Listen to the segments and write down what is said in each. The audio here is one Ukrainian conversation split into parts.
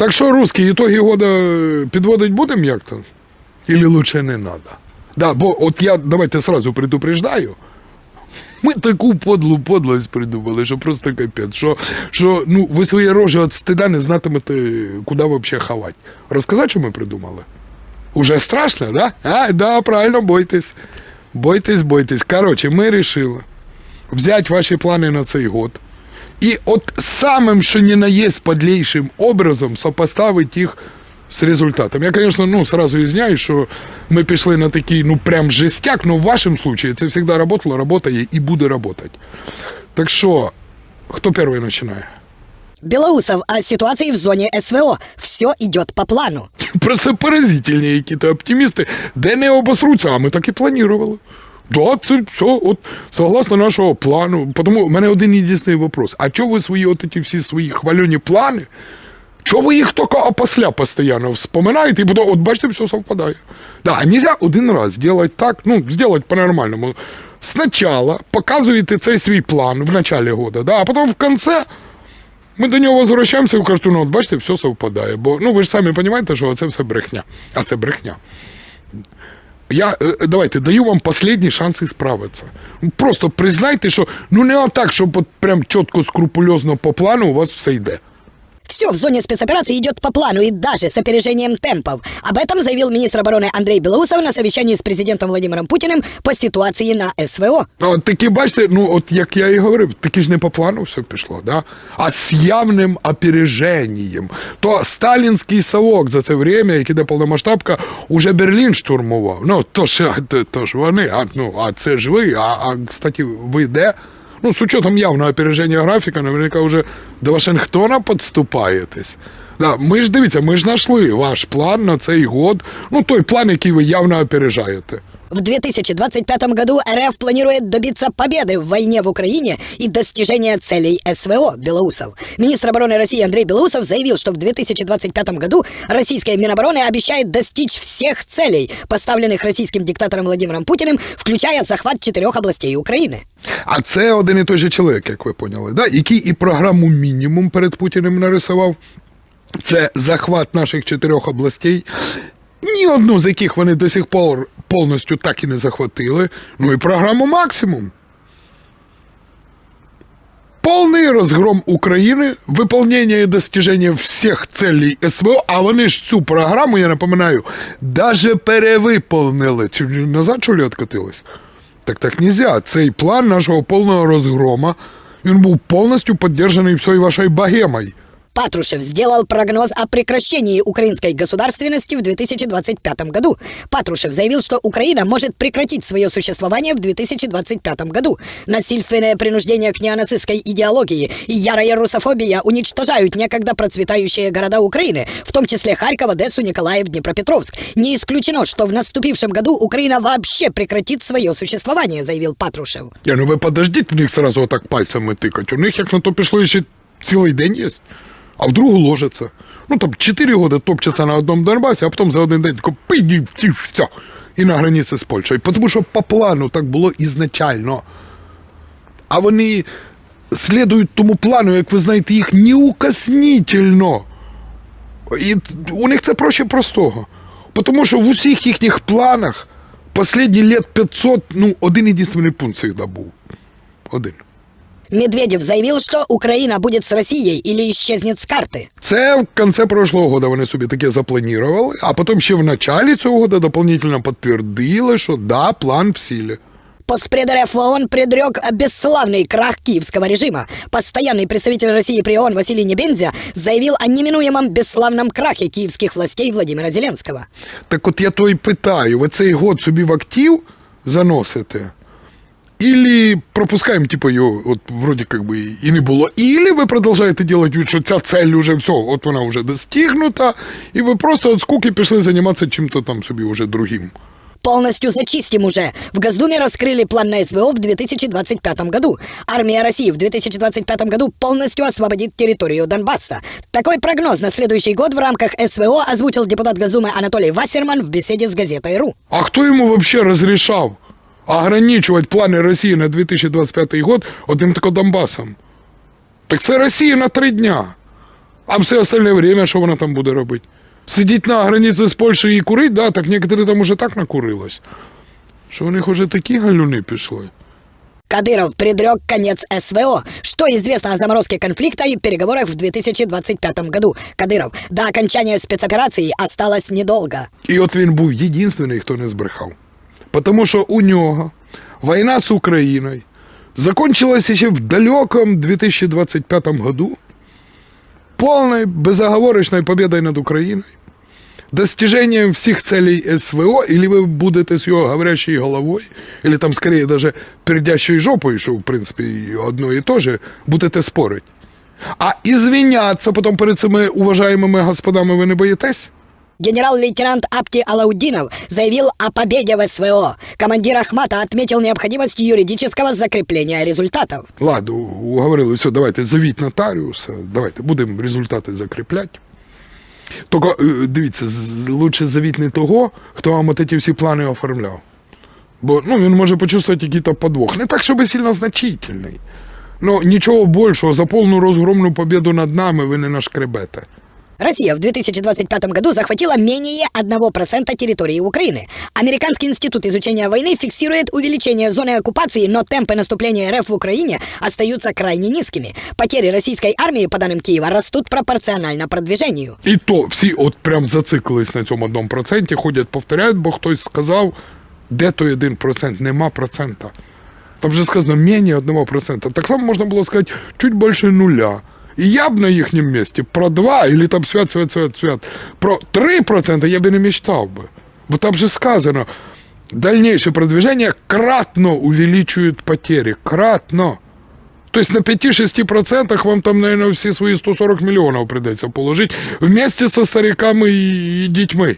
Так що, русські, ітоги года е, підводить будемо як-то? Или лучше не надо? Да, бо от я давайте сразу предупреждаю. Ми таку подлу подлость придумали, що просто капець. Що, що ну, ви свої рожі від стида не знатимете, куди взагалі ховати. Розказати, що ми придумали? Уже страшно, да? А, да, правильно, бойтесь. Бойтесь, бойтесь. Коротше, ми вирішили взяти ваші плани на цей год. І от самим, що ни на есть подлейшим образом сопоставить їх з результатом. Я, звісно, ну, сразу извиняюсь, що ми пішли на такий, ну, прям жестяк, но в вашому случае це завжди работало, работає і буде работать. Так що, хто перший починає? Белоусов о ситуации в зоне СВО. Все идет по плану. Просто поразительні які-то оптимісти, де не обосруться, а ми так і планували. Да, це все, от согласно нашого плану. Тому в мене один єдиний вопрос. А чого ви свої от ці всі свої хвальоні плани? Чого ви їх тільки опосля постійно вспоминаєте, і потім, от бачите, все совпадає. Да, а нельзя один раз сделать так, ну, сделать по-нормальному. Спочатку показуєте цей свій план в начале года, да, а потім в конце ми до нього возвращаємося і кажуть, ну от бачите, все совпадає. Бо ну ви ж самі розумієте, що це все брехня. А це брехня. Я е, давайте даю вам останній шанс справитися. Просто признайте, що ну не отак, щоб от прям чітко, скрупульозно по плану у вас все йде. Все в зоне спецоперации идет по плану и даже с опережением темпов. Об этом заявил министр обороны Андрей Белоусов на совещании с президентом Владимиром Путиным по ситуации на СВО. А От такі, бачите, ну от як я і говорив, таки ж не по плану все пішло, да? а з явним опереженням. То сталінський совок за це время, як іде повномасштабка, уже Берлін штурмував. Ну, то ж, то, то ж вони, а, ну, а це ж ви, а, а кстати, ви де? Ну, з учетом явного опереження графіка, наверняка вже до Вашингтона підступаєтесь. Да, ми ж дивіться, ми ж знайшли ваш план на цей год. Ну, той план, який ви явно опережаєте. В 2025 году РФ планирует добиться победы в войне в Украине и достижения целей СВО Белоусов. Министр обороны России Андрей Белоусов заявил, что в 2025 году российская Минобороны обещает достичь всех целей, поставленных российским диктатором Владимиром Путиным, включая захват четырех областей Украины. А це один і той же чоловік, як ви поняли, да? який і програму мінімум перед Путіним нарисував. Це захват наших чотирьох областей, Ні одну з яких вони до сих пор повністю так і не захватили. Ну і програму максимум. Полный разгром України, выполнение и достижение всех целей СВО, а вони ж цю програму, я напоминаю, даже перевиповнили. Чи назад що ли откатились? Так так нельзя. Цей план нашого повного розгрома, він був повністю підтриманий всією вашою богемою. Патрушев сделал прогноз о прекращении украинской государственности в 2025 году. Патрушев заявил, что Украина может прекратить свое существование в 2025 году. Насильственное принуждение к неонацистской идеологии и ярая русофобия уничтожают некогда процветающие города Украины, в том числе Харьков, Одессу, Николаев, Днепропетровск. Не исключено, что в наступившем году Украина вообще прекратит свое существование, заявил Патрушев. Я, ну ви подождіть в них сразу отак пальцями тикать. У них як на то пішло ще цілий день є. А в другу ложиться. Ну там 4 роки топчаться на одному Донбасі, а потім за один день тако пиді, ті, все. І на границі з Польщею. Тому що по плану так було ізначально. А вони слідують тому плану, як ви знаєте, їх неукоснительно. І у них це проще простого. Тому що в усіх їхніх планах останні лет 500, ну, один єдиний пункт завжди був. Один. Медведев заявил, что Украина будет с Россией или исчезнет с карты. Це в кінці прошлого года вони собі таке запланували, а потім ще в началі цього года дополнительно підтвердили, що да, план в силі. Постпред РФ ООН предрек бесславный крах киевского режима. Постоянный представитель России при ООН Василий Небензя заявил о неминуемом бесславном крахе киевских властей Владимира Зеленского. Так от я то й питаю, ви цей год собі в актив заносите? Ілі пропускаємо, типу, його, от вроді как би і не було. Ілі ви продовжуєте робити вид, що ця цель уже все, от вона вже достигнута, і ви просто от скуки пішли займатися чим-то там собі уже другим. Полностью зачистим уже. В Госдуме раскрыли план на СВО в 2025 году. Армия России в 2025 году полностью освободит территорию Донбасса. Такой прогноз на следующий год в рамках СВО озвучил депутат Госдумы Анатолий Вассерман в беседе с газетой «Ру». А хто йому вообще розрішав ограничувати плани Росії на 2025 год одним тільки Донбасом? Так це Росія на три дня. А все остальне время, що вона там буде робити? Сидіть на границі з Польщею і курить, да, так некоторі там уже так накурилось. Що у них уже такі галюни пішли. Кадыров предрек конец СВО. Что известно о заморозке конфликта и переговорах в 2025 году? Кадыров, до окончания спецоперации осталось недолго. І от він був єдинственний, хто не збрехав. Тому що у нього війна з Україною закончилася ще в далеком 2025 году полной безоговорочной победой над Украиной, достижением всех целей СВО, или вы будете с ее говорящей головой, или там скорее даже пердящей жопой, что в принципе и одно и то же, будете спорить. А извиняться потом перед цими уважаемыми господами ви не боїтесь? Генерал-лейтенант Апти Алаудинов заявил о победе в СВО. Командир Ахмата отметил необходимость юридического закрепления результатов. Ладно, уговорили, все, давайте завіть нотаріуса, давайте будемо результати закріпляти. Тільки е, дивіться, лучше завіть не того, хто вам от ці всі плани оформляв. Бо ну, він може почувствувати якийсь подвох. Не так, щоб сильно значительний. Ну, нічого більшого, за повну розгромну побіду над нами ви не нашкребете. Россия в 2025 году захватила менее 1% территории Украины. Американский институт изучения войны фиксирует увеличение зоны оккупации, но темпы наступления РФ в Украине остаются крайне низкими. Потери российской армии, по данным Киева, растут пропорционально продвижению. І то всі от прям зациклились на цьому одному проценті, ходять, повторяють, бо хтось сказав, де той один процент, нема процента. Там же сказано менее одного процента. Так само можна було сказати чуть більше нуля. І я б на їхньому місці про 2 или там свят, свят, свят, свят. Про 3% я би не мечтав би. Бо там же сказано, дальнейшее продвижение кратно увеличивает потери. Кратно. То есть на 5-6% вам там, наверное, все свои 140 миллионов придется положить вместе со стариками і, дітьми.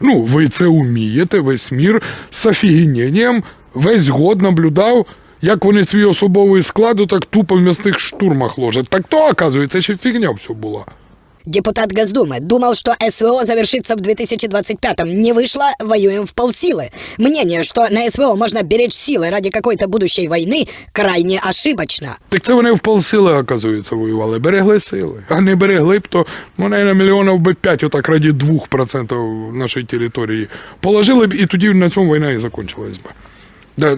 Ну, ви це вмієте, весь мір з офігіненням весь год наблюдав, як вони свій особовий склад так тупо в м'ясних штурмах ложать. Так то, оказується, ще фігня все була. Депутат Госдумы думал, что СВО завершится в 2025-м. Не вышло, воюем в полсилы. Мнение, что на СВО можно беречь силы ради какой-то будущей войны, крайне ошибочно. Так це вони в полсили, оказується, воювали. Берегли сили. А не берегли б, то, ну, наверное, мільйонів би 5 отак раді 2% нашої території положили б, і тоді на цьому війна і закончилась би. Да,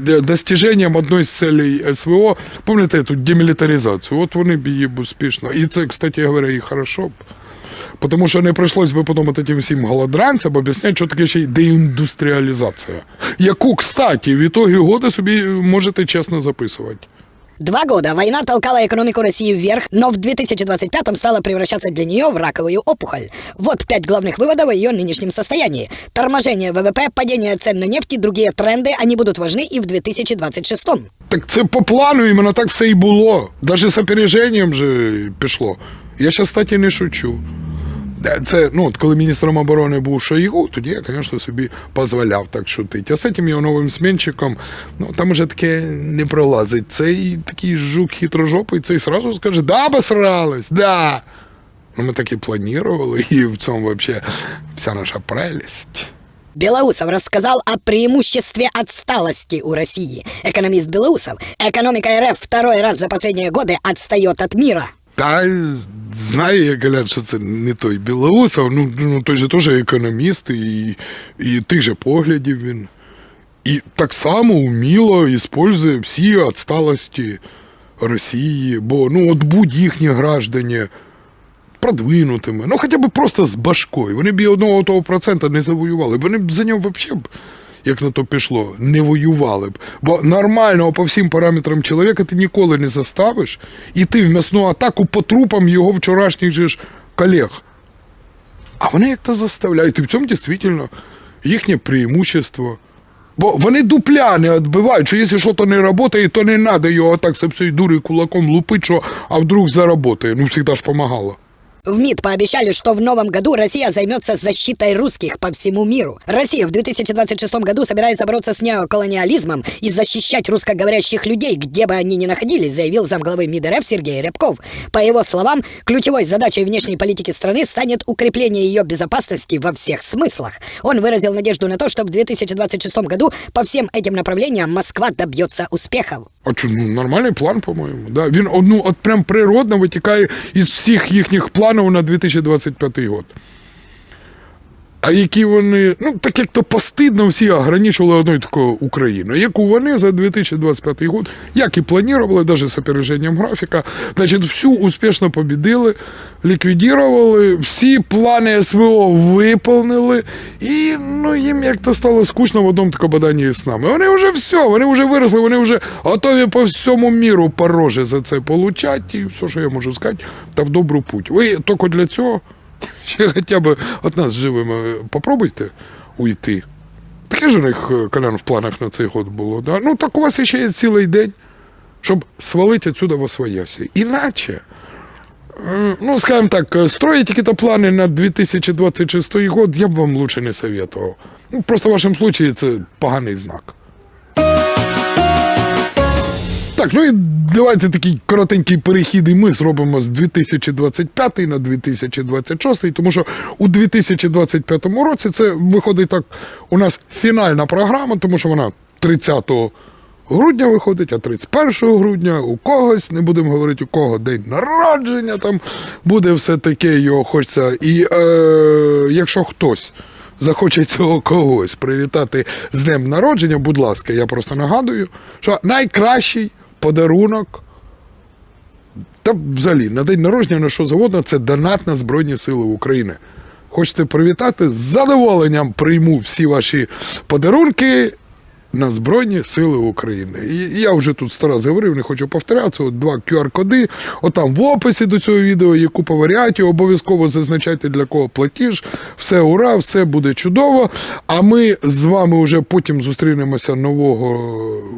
одної з целей СВО, пам'ятаєте, тут демілітаризацію, от вони б її б успішно. І це, кстати говоря, і хорошо. Тому що не прийшлось би потім тим всім голодранцям об'ясняти, що таке ще й деіндустріалізація. Яку, кстати, в ітогі годи собі можете чесно записувати. Два года война толкала экономику России вверх, но в 2025-м стала превращаться для нее в раковую опухоль. Вот пять главных выводов о ее нынешнем состоянии. Торможение ВВП, падение цен на нефть и другие тренды, они будут важны и в 2026 -м. Так це по плану іменно так все і було. Даже з опереженням же пішло. Я зараз, кстати, не шучу. Е, Це, ну, от коли міністром оборони був Шойгу, тоді я, звісно, собі дозволяв так шутити. А з цим його новим сменчиком, ну там уже таке не пролазить. Цей такий жук хитрожопий, цей сразу скаже, да, обосрались, да. Ну, ми так і планували, і в цьому взагалі вся наша прелесть. Белоусов рассказал о преимуществе отсталости у России. Экономист Белоусов. Экономика РФ второй раз за последние годы отстает от мира. Та знаю я, Галян, що це не той Білоусов, ну, ну той же теж економіст, і, і тих же поглядів він. І так само вміло іспользує всі відсталості Росії, бо ну от будь їхні граждані продвинутими, ну хоча б просто з башкою. Вони б одного того процента не завоювали. Вони б за нього взагалі як на то пішло, не воювали б. Бо нормального по всім параметрам чоловіка ти ніколи не заставиш іти в м'ясну атаку по трупам його вчорашніх же ж колег. А вони як то заставляють. І в цьому дійсно їхнє преимущество. Бо вони дупля не відбивають, що якщо щось не працює, то не треба його так всією дури кулаком лупити, що а вдруг заработає. Ну, завжди ж помагало. В МИД пообещали, что в новом году Россия займется защитой русских по всему миру. Россия в 2026 году собирается бороться с неоколониализмом и защищать русскоговорящих людей, где бы они ни находились, заявил замглавы МИД РФ Сергей Рябков. По его словам, ключевой задачей внешней политики страны станет укрепление ее безопасности во всех смыслах. Он выразил надежду на то, что в 2026 году по всем этим направлениям Москва добьется успехов. А що, ну, нормальний план, по-моєму. Да. Він ну, от прям природно витікає із всіх їхніх планів Станом на 2025 год. А які вони, ну так як то постидно всі ограничували одною такою Україною, яку вони за 2025 год, як і планували, навіть з опереженням графіка, значить, всю успішно побідили, ліквідували, всі плани СВО виповнили, і ну, їм як-то стало скучно в одному такому баданні з нами. Вони вже все, вони вже виросли, вони вже готові по всьому міру порожі за це получать, і все, що я можу сказати, та в добру путь. Ви тільки для цього ще хоча б от нас живими попробуйте уйти. Таке ж у них е, колян в планах на цей год було. Да? Ну так у вас ще є цілий день, щоб свалити отсюда во своясі. Іначе, ну, скажімо так, е, строїть якісь плани на 2026 год, я б вам лучше не советував. Ну, просто в вашому случаї це поганий знак. Так, ну і давайте такий коротенький перехід, і ми зробимо з 2025 на 2026, тому що у 2025 році це виходить так, у нас фінальна програма, тому що вона 30 грудня виходить, а 31 грудня у когось, не будемо говорити у кого день народження, там буде все таке, його хочеться. І е, якщо хтось захоче цього когось привітати з днем народження, будь ласка, я просто нагадую, що найкращий подарунок. Та взагалі на день народження на що завгодно, це донат на Збройні Сили України. Хочете привітати? З задоволенням прийму всі ваші подарунки на Збройні Сили України. І я вже тут сто раз говорив, не хочу повторятися. От два QR-коди. Отам в описі до цього відео є купа варіантів. Обов'язково зазначайте для кого платіж. Все ура, все буде чудово. А ми з вами вже потім зустрінемося нового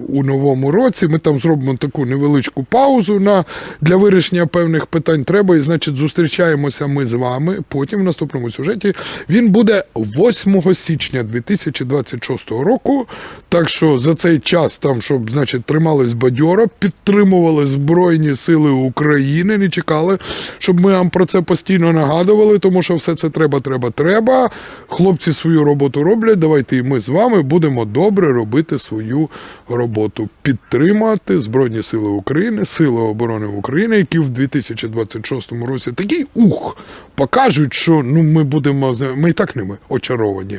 у новому році. Ми там зробимо таку невеличку паузу на для вирішення певних питань. Треба, і значить, зустрічаємося ми з вами. Потім в наступному сюжеті він буде 8 січня 2026 року. Так що за цей час там, щоб значить, тримались бадьоро, підтримували Збройні Сили України, не чекали, щоб ми вам про це постійно нагадували, тому що все це треба, треба, треба. Хлопці свою роботу роблять. Давайте і ми з вами будемо добре робити свою роботу, підтримати Збройні Сили України, Сили оборони України, які в 2026 році такий ух покажуть, що ну ми будемо ми і так ними очаровані.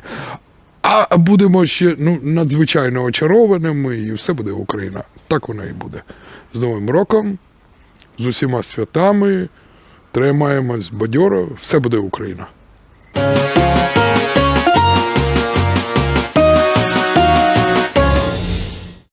А будемо ще ну, надзвичайно очарованими, і все буде Україна. Так вона і буде. З Новим роком, з усіма святами, тримаємось бадьоро, все буде Україна.